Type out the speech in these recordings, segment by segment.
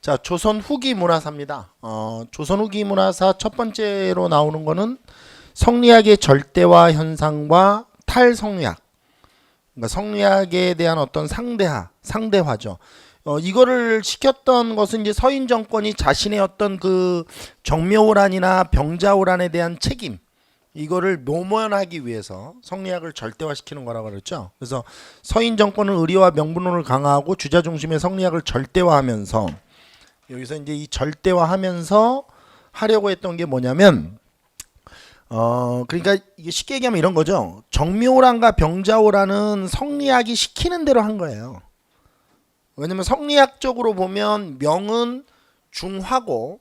자, 조선 후기 문화사입니다. 어, 조선 후기 문화사 첫 번째로 나오는 거는 성리학의 절대화 현상과 탈성리학. 그러니까 성리학에 대한 어떤 상대화, 상대화죠. 어, 이거를 시켰던 것은 이제 서인 정권이 자신의 어떤 그 정묘오란이나 병자오란에 대한 책임 이거를 모면하기 위해서 성리학을 절대화시키는 거라고 그랬죠. 그래서 서인 정권은 의리와 명분론을 강화하고 주자 중심의 성리학을 절대화하면서 여기서 이제 이 절대화하면서 하려고 했던 게 뭐냐면 어 그러니까 이게 쉽게 얘기하면 이런 거죠. 정묘오란과 병자오란은 성리학이 시키는 대로 한 거예요. 왜냐면 성리학적으로 보면 명은 중화고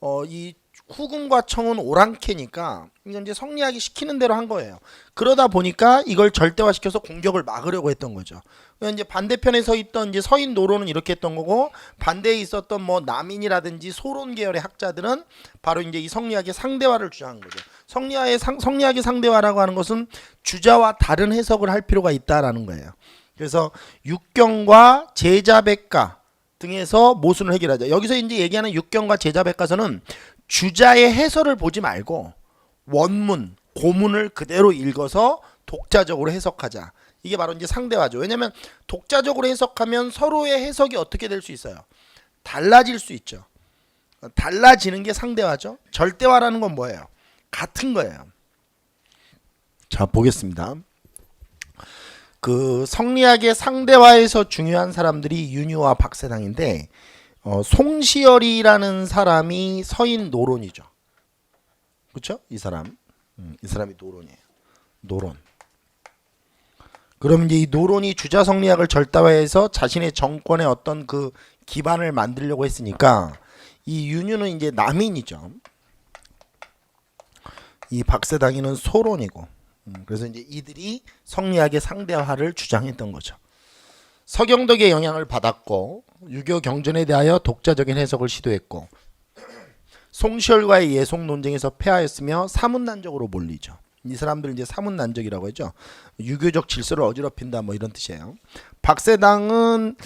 어 이 후금과 청은 오랑캐니까 이건 이제 성리학이 시키는 대로 한 거예요. 그러다 보니까 이걸 절대화시켜서 공격을 막으려고 했던 거죠. 그러니까 이제 반대편에 서 있던 이제 서인 노론은 이렇게 했던 거고 반대에 있었던 뭐 남인이라든지 소론 계열의 학자들은 바로 이제 이 성리학의 상대화를 주장한 거죠. 성리학의 상, 성리학의 상대화라고 하는 것은 주자와 다른 해석을 할 필요가 있다라는 거예요. 그래서 육경과 제자백가 등에서 모순을 해결하자. 여기서 이제 얘기하는 육경과 제자백가서는 주자의 해설을 보지 말고 원문, 고문을 그대로 읽어서 독자적으로 해석하자. 이게 바로 이제 상대화죠. 왜냐하면 독자적으로 해석하면 서로의 해석이 어떻게 될 수 있어요? 달라질 수 있죠. 달라지는 게 상대화죠. 절대화라는 건 뭐예요? 같은 거예요. 자 보겠습니다. 그 성리학의 상대화에서 중요한 사람들이 윤유와 박세당인데 어, 송시열이라는 사람이 서인 노론이죠. 그렇죠? 이 사람, 음, 이 사람이 노론이에요. 노론. 그럼 이제 이 노론이 주자 성리학을 절대화해서 자신의 정권의 어떤 그 기반을 만들려고 했으니까 이 윤유는 이제 남인이죠. 이 박세당이는 소론이고. 음, 그래서 이제 이들이 성리학의 상대화를 주장했던 거죠. 서경덕의 영향을 받았고 유교 경전에 대하여 독자적인 해석을 시도했고 송시열과의 예속 논쟁에서 패하였으며 사문난적으로 몰리죠. 이 사람들 이제 사문난적이라고 하죠. 유교적 질서를 어지럽힌다 뭐 이런 뜻이에요. 박세당은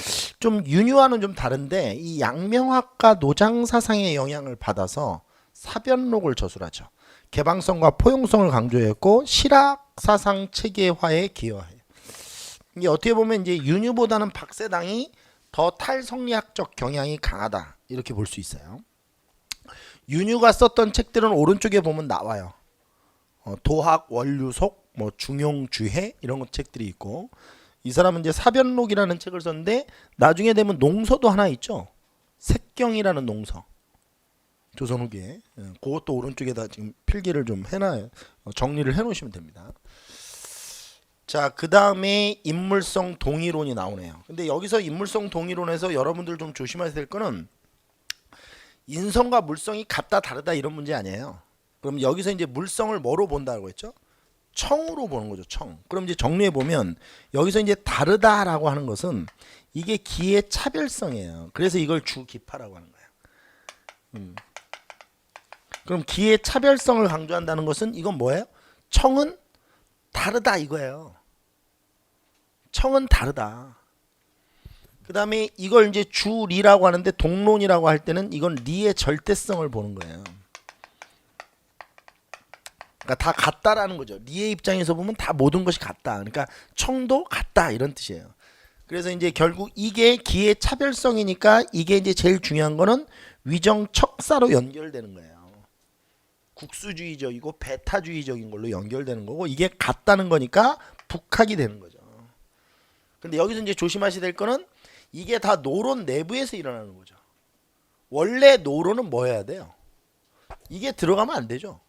좀 윤유와는 좀 다른데 이 양명학과 노장 사상의 영향을 받아서 사변록을 저술하죠. 개방성과 포용성을 강조했고 실학 사상 체계화에 기여해요. 이게 어떻게 보면 이제 윤유보다는 박세당이 더 탈성리학적 경향이 강하다 이렇게 볼 수 있어요. 윤유가 썼던 책들은 오른쪽에 보면 나와요. 어, 도학 원류속, 뭐 중용 주해 이런 것 책들이 있고 이 사람은 이제 사변록이라는 책을 썼는데 나중에 되면 농서도 하나 있죠. 색경이라는 농서. 조선 후기에 예, 그것도 오른쪽에다 지금 필기를 좀 해놔요. 어, 정리를 해놓으시면 됩니다. 자, 그 다음에 인물성 동의론이 나오네요. 근데 여기서 인물성 동의론에서 여러분들 좀 조심하셔야 될 거는 인성과 물성이 같다 다르다 이런 문제 아니에요. 그럼 여기서 이제 물성을 뭐로 본다고 했죠? 청으로 보는 거죠. 청. 그럼 이제 정리해 보면 여기서 이제 다르다라고 하는 것은 이게 기의 차별성이에요. 그래서 이걸 주기파라고 하는 거예요. 음. 그럼 기의 차별성을 강조한다는 것은 이건 뭐예요? 청은 다르다 이거예요. 청은 다르다. 그 다음에 이걸 이제 주리라고 하는데 동론이라고 할 때는 이건 리의 절대성을 보는 거예요. 그러니까 다 같다라는 거죠. 리의 입장에서 보면 다 모든 것이 같다. 그러니까 청도 같다 이런 뜻이에요. 그래서 이제 결국 이게 기의 차별성이니까 이게 이제 제일 중요한 거는 위정 척사로 연결되는 거예요. 국수주의적이고 배타주의적인 걸로 연결되는 거고 이게 같다는 거니까 북학이 되는 거죠. 근데 여기서 이제 조심하셔야 될 거는 이게 다 노론 내부에서 일어나는 거죠. 원래 노론은 뭐 해야 돼요? 이게 들어가면 안 되죠.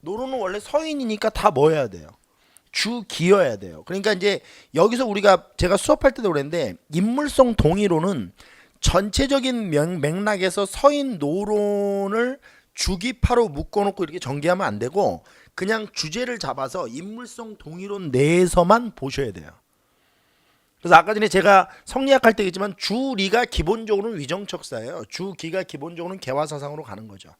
노론은 원래 서인이니까 다 뭐 해야 돼요? 주 기여해야 돼요. 그러니까 이제 여기서 우리가 제가 수업할 때도 그랬는데 인물성 동의론은 전체적인 명- 맥락에서 서인 노론을 주기파로 묶어놓고 이렇게 전개하면 안 되고 그냥 주제를 잡아서 인물성 동의론 내에서만 보셔야 돼요. 그래서 아까 전에 제가 성리학 할때 했지만 주리가 기본적으로는 위정척사예요. 주기가 기본적으로는 개화사상으로 가는 거죠.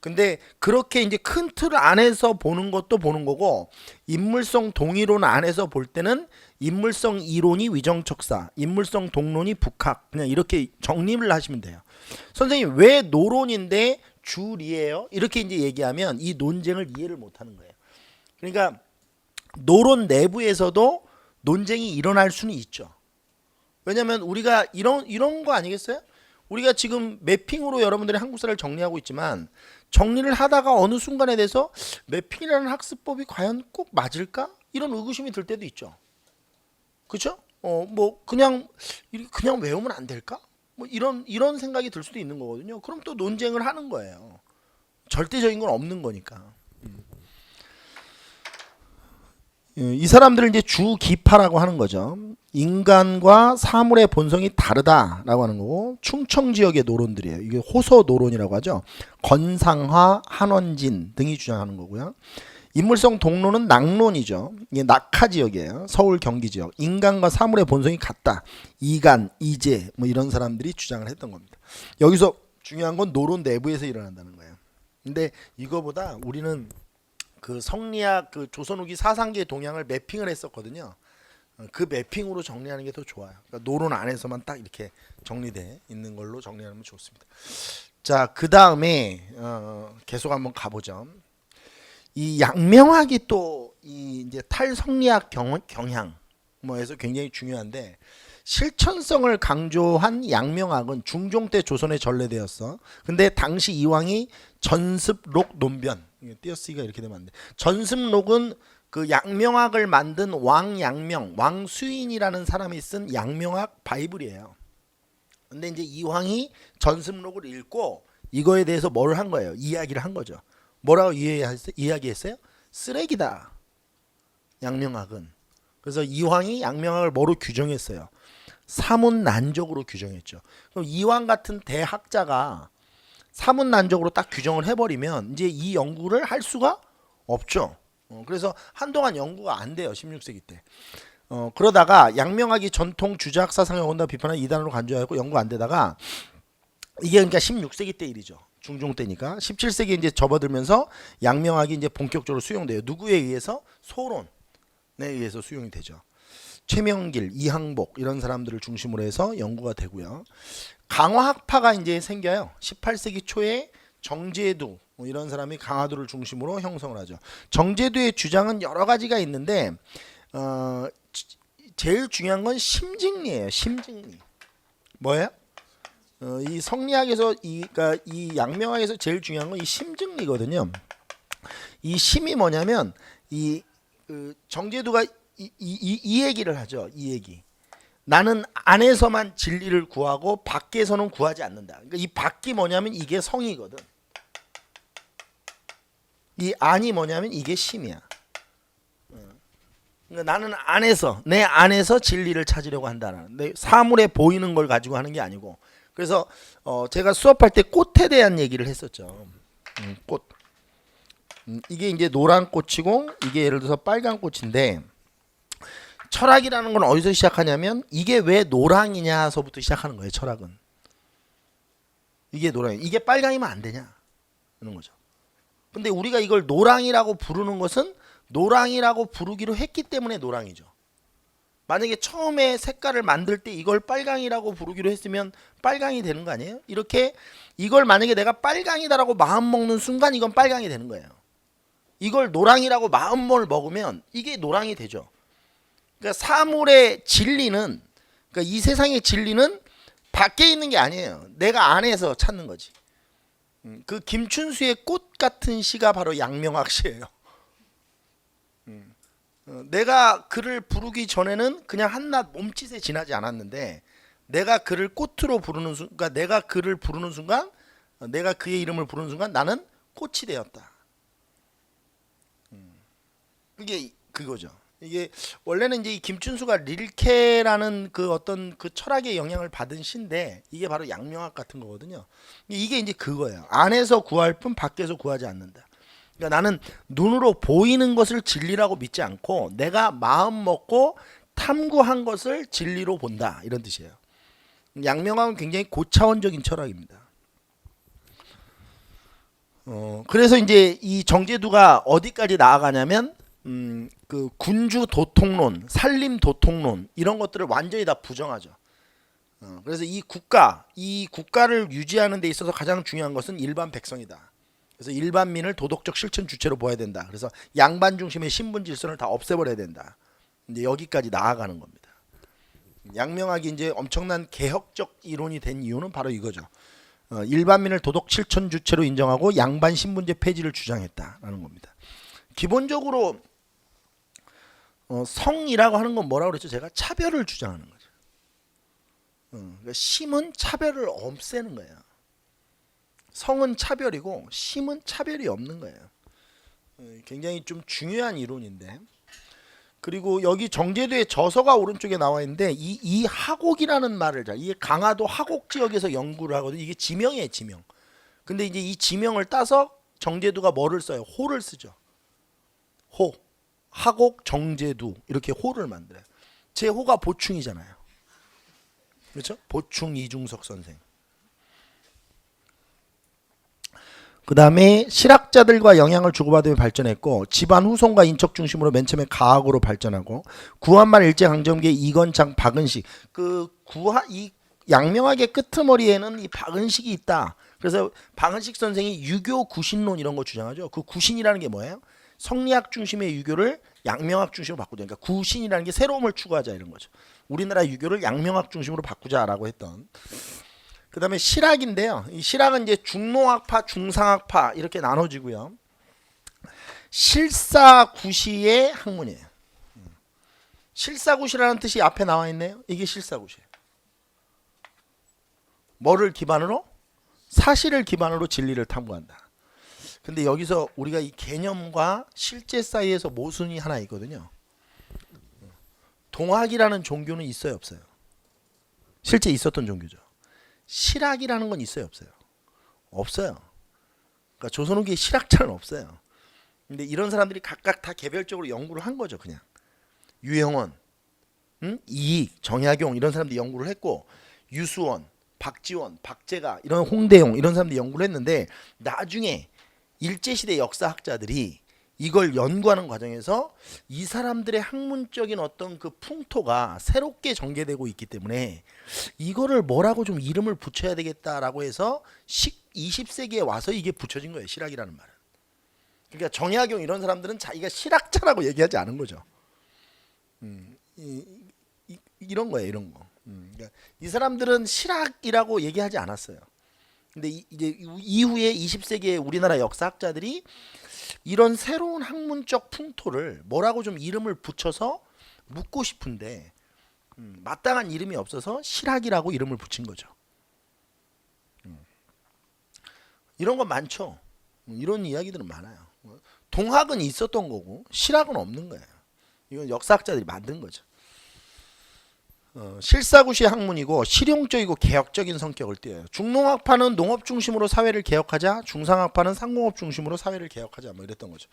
근데 그렇게 이제 큰 틀 안에서 보는 것도 보는 거고 인물성 동이론 안에서 볼 때는 인물성 이론이 위정척사, 인물성 동론이 북학 그냥 이렇게 정리를 하시면 돼요. 선생님 왜 노론인데 줄이에요? 이렇게 이제 얘기하면 이 논쟁을 이해를 못 하는 거예요. 그러니까 노론 내부에서도 논쟁이 일어날 수는 있죠. 왜냐면 우리가 이런 이런 거 아니겠어요? 우리가 지금 매핑으로 여러분들이 한국사를 정리하고 있지만 정리를 하다가 어느 순간에 대해서 매핑이라는 학습법이 과연 꼭 맞을까? 이런 의구심이 들 때도 있죠. 그렇죠? 어, 뭐 그냥 그냥 외우면 안 될까? 뭐 이런 이런 생각이 들 수도 있는 거거든요. 그럼 또 논쟁을 하는 거예요. 절대적인 건 없는 거니까. 음. 예, 이 사람들을 이제 주기파라고 하는 거죠. 인간과 사물의 본성이 다르다라고 하는 거고 충청 지역의 노론들이에요. 이게 호소 노론이라고 하죠. 건상화, 한원진 등이 주장하는 거고요. 인물성 동론은 낙론이죠. 이게 낙하 지역이에요. 서울 경기 지역. 인간과 사물의 본성이 같다. 이간, 이재 뭐 이런 사람들이 주장을 했던 겁니다. 여기서 중요한 건 노론 내부에서 일어난다는 거예요. 근데 이거보다 우리는 그 성리학 그 조선 후기 사상계 동향을 매핑을 했었거든요. 어, 그 매핑으로 정리하는 게 더 좋아요. 그러니까 노론 안에서만 딱 이렇게 정리돼 있는 걸로 정리하면 좋습니다. 자, 그 다음에 어, 계속 한번 가보죠. 이 양명학이 또 이 이제 탈성리학 경, 경향 뭐에서 굉장히 중요한데 실천성을 강조한 양명학은 중종 때 조선에 전래되었어. 근데 당시 이왕이 전습록 논변 띄어쓰기가 이렇게 되면 안 돼. 전습록은 그 양명학을 만든 왕 양명, 왕수인이라는 사람이 쓴 양명학 바이블이에요. 근데 이제 이황이 전습록을 읽고 이거에 대해서 뭘 한 거예요? 이야기를 한 거죠. 뭐라고 이야기했어요? 쓰레기다. 양명학은. 그래서 이황이 양명학을 뭐로 규정했어요? 사문난적으로 규정했죠. 그럼 이황 같은 대학자가 사문난적으로 딱 규정을 해버리면 이제 이 연구를 할 수가 없죠. 어, 그래서 한동안 연구가 안 돼요. 16세기 때. 어, 그러다가 양명학이 전통 주작 사상에 온다 비판한 이단으로 간주하고 연구 안 되다가 이게 그러니까 16세기 때 일이죠. 중종 때니까 17세기 이제 접어들면서 양명학이 이제 본격적으로 수용돼요. 누구에 의해서 소론에 의해서 수용이 되죠. 최명길, 이항복 이런 사람들을 중심으로 해서 연구가 되고요. 강화학파가 이제 생겨요. 18세기 초에 정제두 뭐 이런 사람이 강화도를 중심으로 형성을 하죠. 정제두의 주장은 여러 가지가 있는데 어, 제일 중요한 건 심증리예요. 심증리. 뭐예요? 어, 이 성리학에서 이, 그러니까 이 양명학에서 제일 중요한 건 이 심증리거든요. 이 심이 뭐냐면 이 그 정제두가 이, 이, 이, 이 얘기를 하죠. 이 얘기. 나는 안에서만 진리를 구하고 밖에서는 구하지 않는다. 그러니까 이 밖이 뭐냐면 이게 성이거든. 이 안이 뭐냐면 이게 심이야. 그러니까 나는 안에서 내 안에서 진리를 찾으려고 한다는 내 사물에 보이는 걸 가지고 하는 게 아니고 그래서 어 제가 수업할 때 꽃에 대한 얘기를 했었죠. 음, 꽃 음, 이게 이제 노란 꽃이고 이게 예를 들어서 빨간 꽃인데 철학이라는 건 어디서 시작하냐면 이게 왜 노랑이냐서부터 시작하는 거예요. 철학은 이게 노랑 이게 빨강이면 안 되냐 이런 거죠. 근데 우리가 이걸 노랑이라고 부르는 것은 노랑이라고 부르기로 했기 때문에 노랑이죠. 만약에 처음에 색깔을 만들 때 이걸 빨강이라고 부르기로 했으면 빨강이 되는 거 아니에요? 이렇게 이걸 만약에 내가 빨강이다라고 마음 먹는 순간 이건 빨강이 되는 거예요. 이걸 노랑이라고 마음을 먹으면 이게 노랑이 되죠. 그러니까 사물의 진리는 그러니까 이 세상의 진리는 밖에 있는 게 아니에요. 내가 안에서 찾는 거지. 음, 그 김춘수의 꽃 같은 시가 바로 양명학 시예요. 내가 그를 부르기 전에는 그냥 한낱 몸짓에 지나지 않았는데 내가 그를 꽃으로 부르는 순간, 그러니까 내가 그를 부르는 순간, 어, 내가 그의 이름을 부르는 순간 나는 꽃이 되었다. 음, 그게 그거죠. 이게 원래는 이제 이 김춘수가 릴케라는 그 어떤 그 철학의 영향을 받은 시인데 이게 바로 양명학 같은 거거든요. 이게 이제 그거예요. 안에서 구할 뿐 밖에서 구하지 않는다. 그러니까 나는 눈으로 보이는 것을 진리라고 믿지 않고 내가 마음 먹고 탐구한 것을 진리로 본다 이런 뜻이에요. 양명학은 굉장히 고차원적인 철학입니다. 어, 그래서 이제 이 정제두가 어디까지 나아가냐면 음, 그 군주 도통론, 살림 도통론 이런 것들을 완전히 다 부정하죠. 어, 그래서 이 국가, 이 국가를 유지하는 데 있어서 가장 중요한 것은 일반 백성이다. 그래서 일반민을 도덕적 실천 주체로 보아야 된다. 그래서 양반 중심의 신분 질서를 다 없애버려야 된다. 이제 여기까지 나아가는 겁니다. 양명학이 이제 엄청난 개혁적 이론이 된 이유는 바로 이거죠. 어, 일반민을 도덕 실천 주체로 인정하고 양반 신분제 폐지를 주장했다라는 겁니다. 기본적으로 어, 성이라고 하는 건 뭐라고 그랬죠? 제가 차별을 주장하는 거죠. 어, 그러니까 심은 차별을 없애는 거예요. 성은 차별이고 심은 차별이 없는 거예요. 어, 굉장히 좀 중요한 이론인데 그리고 여기 정제도의 저서가 오른쪽에 나와 있는데 이, 이 하곡이라는 말을 자, 이게 강화도 하곡 지역에서 연구를 하거든요. 이게 지명이에요, 지명. 근데 이제 이 지명을 따서 정제도가 뭐를 써요? 호를 쓰죠. 호. 하곡 정제두 이렇게 호를 만들어요. 제 호가 보충이잖아요. 그렇죠? 보충 이중석 선생. 그 다음에 실학자들과 영향을 주고받으며 발전했고 집안 후손과 인척 중심으로 맨 처음에 가학으로 발전하고 구한말 일제강점기에 이건창 박은식 그 구하 이 양명학의 끄트머리에는 이 박은식이 있다. 그래서 박은식 선생이 유교 구신론 이런 거 주장하죠. 그 구신이라는 게 뭐예요? 성리학 중심의 유교를 양명학 중심으로 바꾸자. 그러니까 구신이라는 게 새로움을 추구하자 이런 거죠. 우리나라 유교를 양명학 중심으로 바꾸자라고 했던. 그 다음에 실학인데요. 이 실학은 이제 중농학파, 중상학파 이렇게 나눠지고요. 실사구시의 학문이에요. 실사구시라는 뜻이 앞에 나와 있네요. 이게 실사구시예요. 뭐를 기반으로? 사실을 기반으로 진리를 탐구한다. 근데 여기서 우리가 이 개념과 실제 사이에서 모순이 하나 있거든요. 동학이라는 종교는 있어요, 없어요? 실제 있었던 종교죠. 실학이라는 건 있어요, 없어요? 없어요. 그러니까 조선 후기에 실학자는 없어요. 근데 이런 사람들이 각각 다 개별적으로 연구를 한 거죠, 그냥. 유영원, 응? 이익, 정약용 이런 사람들이 연구를 했고 유수원, 박지원, 박재가 이런 홍대용 이런 사람들이 연구를 했는데 나중에 일제 시대 역사학자들이 이걸 연구하는 과정에서 이 사람들의 학문적인 어떤 그 풍토가 새롭게 전개되고 있기 때문에 이거를 뭐라고 좀 이름을 붙여야 되겠다라고 해서 20세기에 와서 이게 붙여진 거예요. 실학이라는 말은. 그러니까 정약용 이런 사람들은 자기가 실학자라고 얘기하지 않은 거죠. 음, 이, 이, 이런 거예요. 이런 거. 음, 그러니까 이 사람들은 실학이라고 얘기하지 않았어요. 근데 이, 이제 이후에 20세기의 우리나라 역사학자들이 이런 새로운 학문적 풍토를 뭐라고 좀 이름을 붙여서 묻고 싶은데 음, 마땅한 이름이 없어서 실학이라고 이름을 붙인 거죠. 음. 이런 건 많죠. 음, 이런 이야기들은 많아요. 동학은 있었던 거고 실학은 없는 거예요. 이건 역사학자들이 만든 거죠. 어, 실사구시 학문이고 실용적이고 개혁적인 성격을 띠어요. 중농학파는 농업 중심으로 사회를 개혁하자, 중상학파는 상공업 중심으로 사회를 개혁하자 뭐 이랬던 거죠.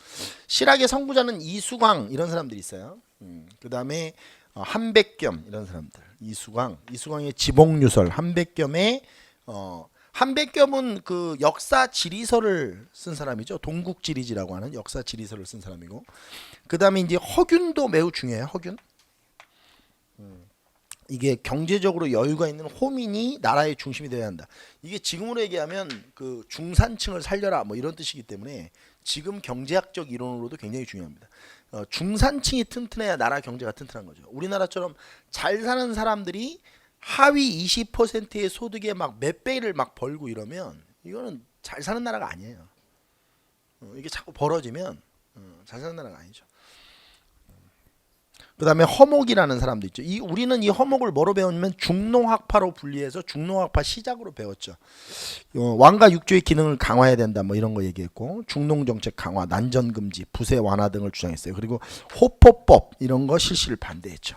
실학의 선구자는 이수광 이런 사람들이 있어요. 음, 그 다음에 어, 한백겸 이런 사람들, 이수광, 이수광의 지봉유설, 한백겸의 어, 한백겸은 그 역사 지리서를 쓴 사람이죠. 동국지리지라고 하는 역사 지리서를 쓴 사람이고, 그 다음에 이제 허균도 매우 중요해요. 허균. 이게 경제적으로 여유가 있는 호민이 나라의 중심이 되어야 한다. 이게 지금으로 얘기하면 그 중산층을 살려라 뭐 이런 뜻이기 때문에 지금 경제학적 이론으로도 굉장히 중요합니다. 어, 중산층이 튼튼해야 나라 경제가 튼튼한 거죠. 우리나라처럼 잘 사는 사람들이 하위 20%의 소득에 막 몇 배를 막 벌고 이러면 이거는 잘 사는 나라가 아니에요. 어, 이게 자꾸 벌어지면 어, 잘 사는 나라가 아니죠. 그다음에 허목이라는 사람도 있죠. 이 우리는 이 허목을 뭐로 배웠냐면 중농학파로 분리해서 중농학파 시작으로 배웠죠. 어, 왕가 육조의 기능을 강화해야 된다. 뭐 이런 거 얘기했고 중농 정책 강화, 난전 금지, 부세 완화 등을 주장했어요. 그리고 호포법 이런 거 실시를 반대했죠.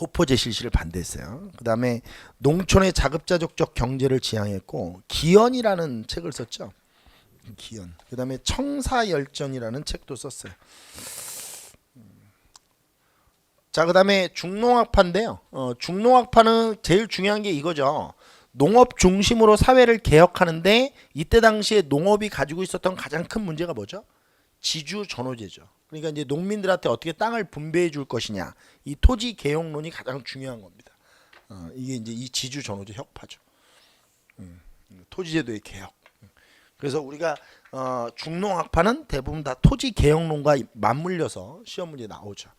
호포제 실시를 반대했어요. 그다음에 농촌의 자급자족적 경제를 지향했고 기연이라는 책을 썼죠. 기연. 그다음에 청사열전이라는 책도 썼어요. 자, 그 다음에 중농학파인데요. 어, 중농학파는 제일 중요한 게 이거죠. 농업 중심으로 사회를 개혁하는데 이때 당시에 농업이 가지고 있었던 가장 큰 문제가 뭐죠? 지주 전호제죠. 그러니까 이제 농민들한테 어떻게 땅을 분배해 줄 것이냐 이 토지 개혁론이 가장 중요한 겁니다. 어, 이게 이제 이 지주 전호제 혁파죠. 음, 토지제도의 개혁. 그래서 우리가 어, 중농학파는 대부분 다 토지 개혁론과 맞물려서 시험 문제 나오죠.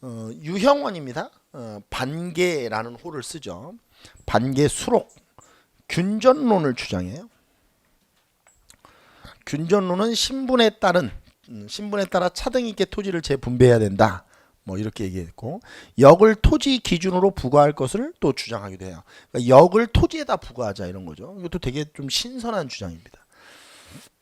어, 유형원입니다. 어, 반계라는 호를 쓰죠. 반계 수록 균전론을 주장해요. 균전론은 신분에 따른 음, 신분에 따라 차등 있게 토지를 재분배해야 된다. 뭐 이렇게 얘기했고 역을 토지 기준으로 부과할 것을 또 주장하기도 해요. 그러니까 역을 토지에다 부과하자 이런 거죠. 이것도 되게 좀 신선한 주장입니다.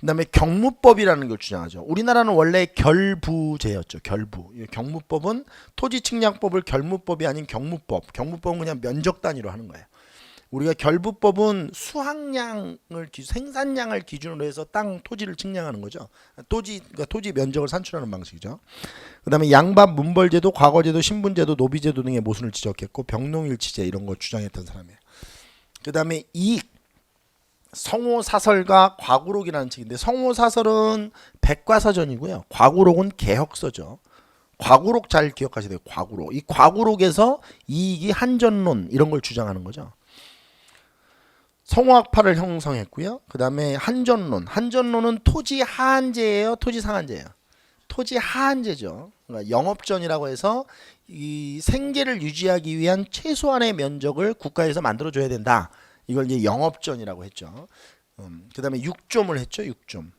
그다음에 경무법이라는 걸 주장하죠. 우리나라는 원래 결부제였죠. 결부. 이 경무법은 토지 측량법을 결무법이 아닌 경무법. 경무법은 그냥 면적 단위로 하는 거예요. 우리가 결부법은 수확량을 기, 생산량을 기준으로 해서 땅 토지를 측량하는 거죠. 토지 그러니까 토지 면적을 산출하는 방식이죠. 그다음에 양반 문벌제도, 과거제도, 신분제도, 노비제도 등의 모순을 지적했고 병농일치제 이런 거 주장했던 사람이에요. 그다음에 이익 성호사설과 과구록이라는 책인데 성호사설은 백과사전이고요. 과구록은 개혁서죠. 과구록 잘 기억하셔야 돼요. 과구록. 이 과구록에서 이익이 한전론 이런 걸 주장하는 거죠. 성호학파를 형성했고요. 그 다음에 한전론. 한전론은 토지 하한제예요. 토지 상한제예요. 토지 하한제죠. 그러니까 영업전이라고 해서 이 생계를 유지하기 위한 최소한의 면적을 국가에서 만들어줘야 된다. 이걸 이제 영업전이라고 했죠. 음, 그 다음에 육점을 했죠. 육점.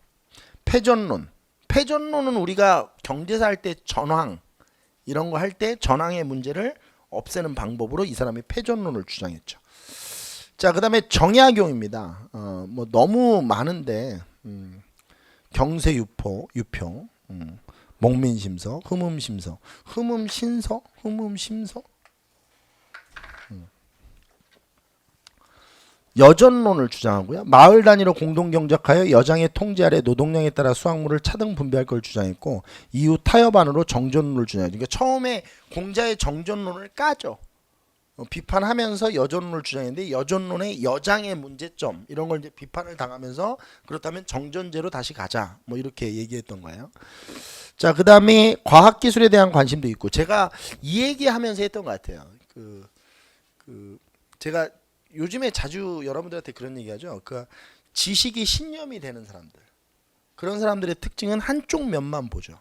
패전론. 패전론은 우리가 경제사 할 때 전황 이런 거 할 때 전황의 문제를 없애는 방법으로 이 사람이 패전론을 주장했죠. 자, 그 다음에 정약용입니다. 어, 뭐 너무 많은데 음, 경세유포, 유표, 음, 목민심서, 흠음심서, 흠음신서, 흠음심서. 여전론을 주장하고요. 마을 단위로 공동 경작하여 여장의 통제 아래 노동량에 따라 수확물을 차등 분배할 걸 주장했고 이후 타협 안으로 정전론을 주장해요. 그러니까 처음에 공자의 정전론을 까죠. 어, 비판하면서 여전론을 주장했는데 여전론의 여장의 문제점 이런 걸 이제 비판을 당하면서 그렇다면 정전제로 다시 가자 뭐 이렇게 얘기했던 거예요. 자 그다음에 과학 기술에 대한 관심도 있고 제가 이 얘기하면서 했던 것 같아요. 그, 그 제가 요즘에 자주 여러분들한테 그런 얘기하죠. 그 지식이 신념이 되는 사람들 그런 사람들의 특징은 한쪽 면만 보죠.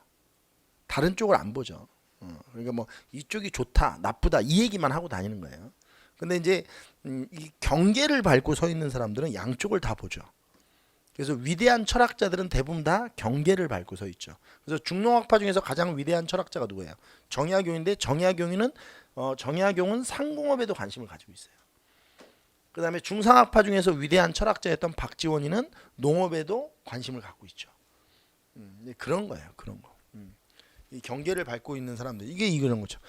다른 쪽을 안 보죠. 어, 그러니까 뭐 이쪽이 좋다, 나쁘다 이 얘기만 하고 다니는 거예요. 근데 이제 음, 이 경계를 밟고 서 있는 사람들은 양쪽을 다 보죠. 그래서 위대한 철학자들은 대부분 다 경계를 밟고 서 있죠. 그래서 중농학파 중에서 가장 위대한 철학자가 누구예요? 정약용인데 정약용이는 어, 정약용은 상공업에도 관심을 가지고 있어요. 그 다음에 중상학파 중에서 위대한 철학자였던 박지원이는 농업에도 관심을 갖고 있죠. 음, 네, 그런 거예요. 그런 거. 음. 이 경계를 밟고 있는 사람들 이게 이런 거죠.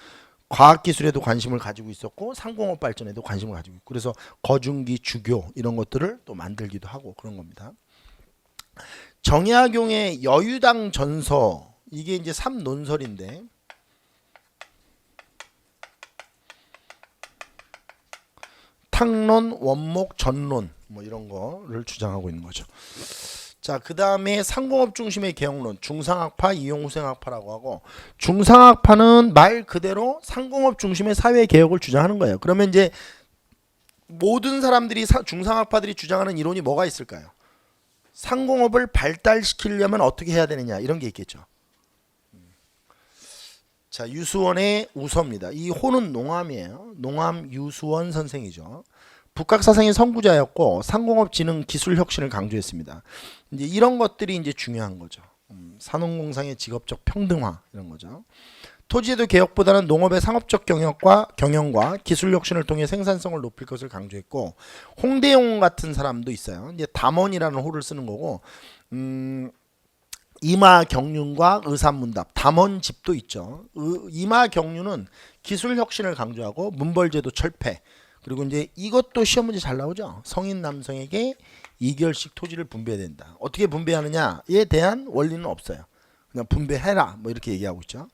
과학 기술에도 관심을 가지고 있었고 상공업 발전에도 관심을 가지고 있고 그래서 거중기 주교 이런 것들을 또 만들기도 하고 그런 겁니다. 정약용의 여유당 전서 이게 이제 삼 논설인데 탕론, 원목, 전론 뭐 이런 거를 주장하고 있는 거죠. 자, 그 다음에 상공업 중심의 개혁론, 중상학파, 이용후생학파라고 하고, 중상학파는 말 그대로 상공업 중심의 사회 개혁을 주장하는 거예요. 그러면 이제 모든 사람들이 사, 중상학파들이 주장하는 이론이 뭐가 있을까요? 상공업을 발달시키려면 어떻게 해야 되느냐 이런 게 있겠죠. 자, 유수원의 우서입니다. 이 호는 농암이에요. 농암 유수원 선생이죠. 북학사상의 선구자였고 상공업 진흥 기술 혁신을 강조했습니다. 이제 이런 것들이 이제 중요한 거죠. 음, 산업공상의 직업적 평등화 이런 거죠. 토지제도 개혁보다는 농업의 상업적 경영과 경영과 기술 혁신을 통해 생산성을 높일 것을 강조했고 홍대용 같은 사람도 있어요. 이제 담원이라는 호를 쓰는 거고 음, 이마 경륜과 의산문답 담원집도 있죠. 의, 이마 경륜은 기술 혁신을 강조하고 문벌제도 철폐 그리고 이제 이것도 시험 문제 잘 나오죠. 성인 남성에게 2개월씩 토지를 분배해야 된다. 어떻게 분배하느냐에 대한 원리는 없어요. 그냥 분배해라 뭐 이렇게 얘기하고 있죠.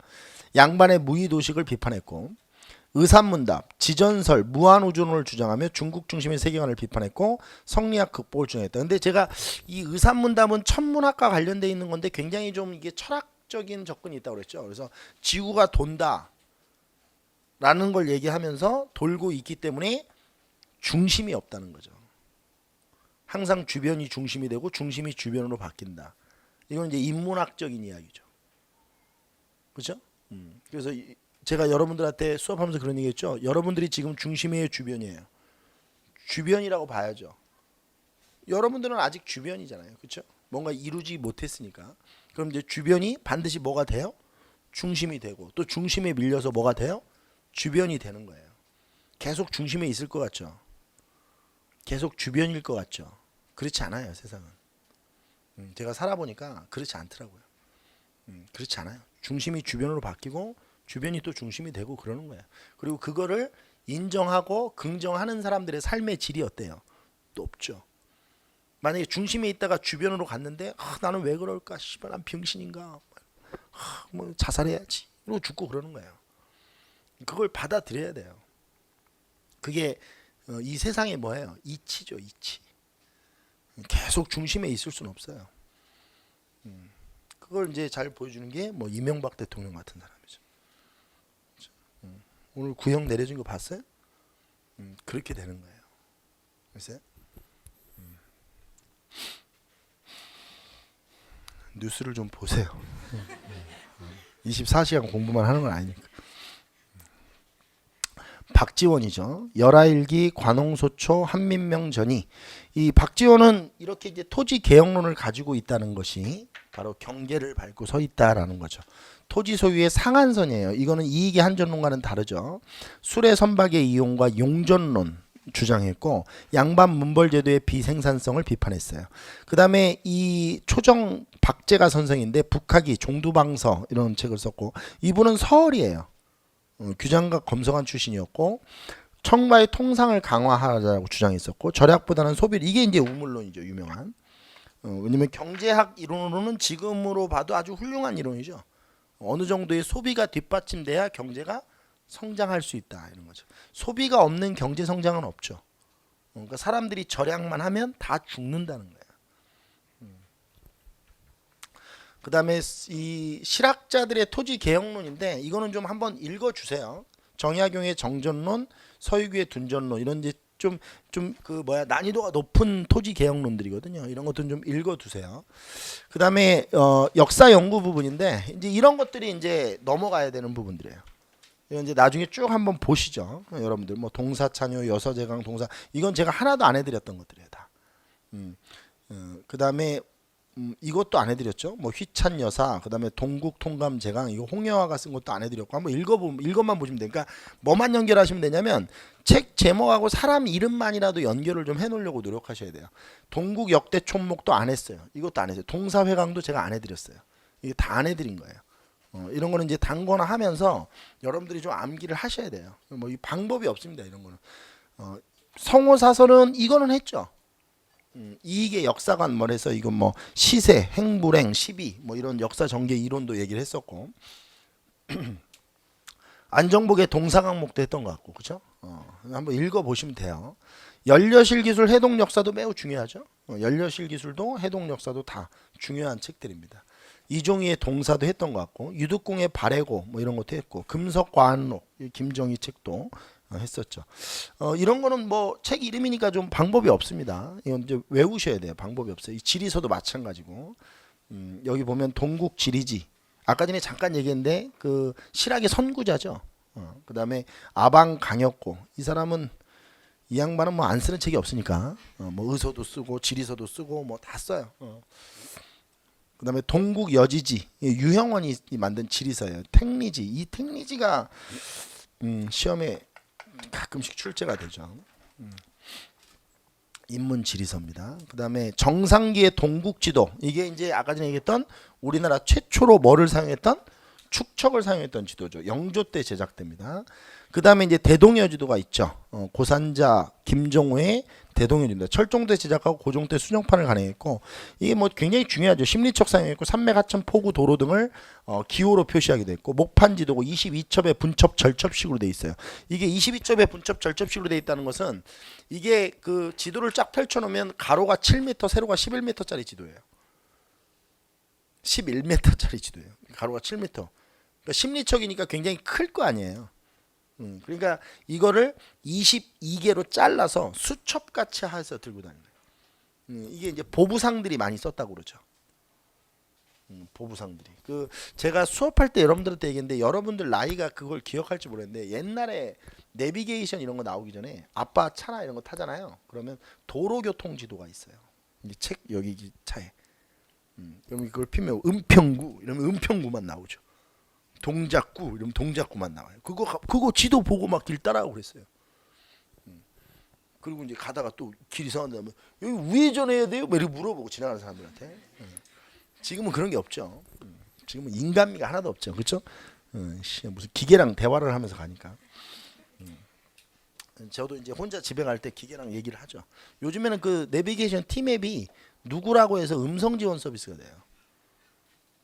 양반의 무의 도식을 비판했고 의산문답, 지전설, 무한우주론을 주장하며 중국 중심의 세계관을 비판했고 성리학 극복을 주장했다. 근데 제가 이 의산문답은 천문학과 관련돼 있는 건데 굉장히 좀 이게 철학적인 접근이 있다고 그랬죠. 그래서 지구가 돈다. 라는 걸 얘기하면서 돌고 있기 때문에 중심이 없다는 거죠. 항상 주변이 중심이 되고 중심이 주변으로 바뀐다. 이건 이제 인문학적인 이야기죠. 그렇죠? 음. 그래서 이- 제가 여러분들한테 수업하면서 그런 얘기했죠. 여러분들이 지금 중심이에요, 주변이에요. 주변이라고 봐야죠. 여러분들은 아직 주변이잖아요, 그렇죠? 뭔가 이루지 못했으니까. 그럼 이제 주변이 반드시 뭐가 돼요? 중심이 되고 또 중심에 밀려서 뭐가 돼요? 주변이 되는 거예요. 계속 중심에 있을 것 같죠. 계속 주변일 것 같죠. 그렇지 않아요, 세상은. 음, 제가 살아보니까 그렇지 않더라고요. 음, 그렇지 않아요. 중심이 주변으로 바뀌고 주변이 또 중심이 되고 그러는 거예요. 그리고 그거를 인정하고 긍정하는 사람들의 삶의 질이 어때요? 높죠. 만약에 중심에 있다가 주변으로 갔는데 아, 나는 왜 그럴까? 씨발 난 병신인가? 아, 뭐 자살해야지. 이러고 죽고 그러는 거예요. 그걸 받아들여야 돼요. 그게 어, 이 세상에 뭐예요? 이치죠, 이치. 계속 중심에 있을 수는 없어요. 음, 그걸 이제 잘 보여주는 게 뭐 이명박 대통령 같은? 음, 오늘 구형 내려준 거 봤어요? 음, 그렇게 되는 거예요. 글쎄. 음. 뉴스를 좀 보세요. 24시간 공부만 하는 건 아니니까. 박지원이죠. 열아일기 관홍소초 한민명전이 이 박지원은 이렇게 이제 토지 개혁론을 가지고 있다는 것이 바로 경계를 밟고 서 있다라는 거죠. 토지 소유의 상한선이에요. 이거는 이익의 한전론과는 다르죠. 수레 선박의 이용과 용전론 주장했고 양반 문벌 제도의 비생산성을 비판했어요. 그다음에 이 초정 박재가 선생인데 북학이 종두방서 이런 책을 썼고 이분은 서얼이에요. 어, 규장과 검성한 출신이었고 청과의 통상을 강화하자고 주장했었고 절약보다는 소비를 이게 이제 우물론이죠 유명한. 어, 왜냐면 경제학 이론으로는 지금으로 봐도 아주 훌륭한 이론이죠. 어느 정도의 소비가 뒷받침돼야 경제가 성장할 수 있다 이런 거죠. 소비가 없는 경제 성장은 없죠. 어, 그러니까 사람들이 절약만 하면 다 죽는다는 거예요 그 다음에 이 실학자들의 토지 개혁론인데 이거는 좀 한번 읽어주세요. 정약용의 정전론, 서유기의 둔전론 이런 이제 좀 좀 그 뭐야 난이도가 높은 토지 개혁론들이거든요. 이런 것들은 좀 읽어두세요. 그 다음에 어, 역사 연구 부분인데 이제 이런 것들이 이제 넘어가야 되는 부분들이에요. 이건 이제 나중에 쭉 한번 보시죠, 여러분들. 뭐 동사 찬요, 여서제강, 동사 이건 제가 하나도 안 해드렸던 것들이에요, 다. 음, 어, 그 다음에 음, 이것도 안 해드렸죠. 뭐 휘찬 여사, 그다음에 동국 통감 제강 이거 홍여화가 쓴 것도 안 해드렸고 한번 읽어보 읽어만 보시면 되니까 뭐만 연결하시면 되냐면 책 제목하고 사람 이름만이라도 연결을 좀 해놓으려고 노력하셔야 돼요. 동국 역대 촌목도 안 했어요. 이것도 안 했어요. 동사회강도 제가 안 해드렸어요. 이게 다 안 해드린 거예요. 어, 이런 거는 이제 단거나 하면서 여러분들이 좀 암기를 하셔야 돼요. 뭐 이 방법이 없습니다. 이런 거는 어, 성호사설은 이거는 했죠. 음, 이익의 역사관 뭐래서 이건 뭐 시세, 행불행, 시비 뭐 이런 역사 전개 이론도 얘기를 했었고 안정복의 동사 강목도 했던 것 같고 그죠? 어, 한번 읽어 보시면 돼요. 연려실 기술 해동 역사도 매우 중요하죠. 어, 연려실 기술도 해동 역사도 다 중요한 책들입니다. 이종희의 동사도 했던 것 같고 유득공의 발해고 뭐 이런 것도 했고 금석과한록 이 김정희 책도 어, 했었죠. 어, 이런 거는 뭐 책 이름이니까 좀 방법이 없습니다. 이건 이제 외우셔야 돼요. 방법이 없어요. 이 지리서도 마찬가지고 음, 여기 보면 동국 지리지 아까 전에 잠깐 얘기했는데 그 실학의 선구자죠. 어, 그다음에 아방 강혁고 이 사람은 이 양반은 뭐 안 쓰는 책이 없으니까 어, 뭐 의서도 쓰고 지리서도 쓰고 뭐 다 써요. 어. 그다음에 동국 여지지 이 유형원이 만든 지리서예요. 택리지 이 택리지가 음, 시험에 가끔씩 출제가 되죠. 음. 인문 지리서입니다. 그다음에 정상기의 동국지도 이게 이제 아까 전에 얘기했던 우리나라 최초로 뭐를 사용했던 축척을 사용했던 지도죠. 영조 때 제작됩니다. 그다음에 이제 대동여 지도가 있죠. 어, 고산자 김종호의 대동혈입니다. 철종 때 제작하고 고종 때 수정판을 간행했고 이게 뭐 굉장히 중요하죠. 심리적 사용했고 산맥 하천 포구 도로 등을 어, 기호로 표시하게 됐고 목판 지도고 22첩의 분첩 절첩식으로 돼 있어요. 이게 22첩의 분첩 절첩식으로 돼 있다는 것은 이게 그 지도를 쫙 펼쳐 놓으면 가로가 7m, 세로가 11m짜리 지도예요. 11m짜리 지도예요. 가로가 7m. 그러니까 심리척이니까 굉장히 클 거 아니에요. 음, 그러니까 이거를 22개로 잘라서 수첩 같이 해서 들고 다니는 거예요. 음, 이게 이제 보부상들이 많이 썼다고 그러죠. 음, 보부상들이. 그 제가 수업할 때 여러분들한테 얘기했는데 여러분들 나이가 그걸 기억할지 모르겠는데 옛날에 내비게이션 이런 거 나오기 전에 아빠 차나 이런 거 타잖아요. 그러면 도로교통 지도가 있어요. 이제 책 여기 이 차에. 음, 그럼 그걸 피면 은평구 이러면 은평구만 나오죠. 동작구 이러면 동작구만 나와요. 그거 가- 그거 지도 보고 막 길 따라가고 그랬어요. 음. 그리고 이제 가다가 또 길 이상한데 하면 여기 우회전해야 돼요? 뭐 이렇게 물어보고 지나가는 사람들한테. 음. 지금은 그런 게 없죠. 음. 지금은 인간미가 하나도 없죠. 그렇죠? 무슨 기계랑 대화를 하면서 가니까. 음. 저도 이제 혼자 집에 갈 때 기계랑 얘기를 하죠. 요즘에는 그 내비게이션 티맵이 누구라고 해서 음성 지원 서비스가 돼요.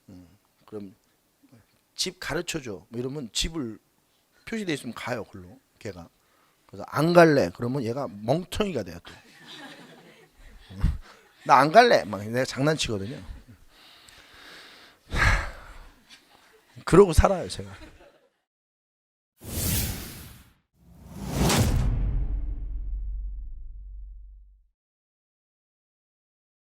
음, 그럼 집 가르쳐 줘. 뭐 이러면 집을 표시돼 있으면 가요, 글로. 걔가. 그래서 안 갈래. 그러면 얘가 멍청이가 돼요, 또. 나 안 갈래. 막 내가 장난치거든요. 그러고 살아요, 제가.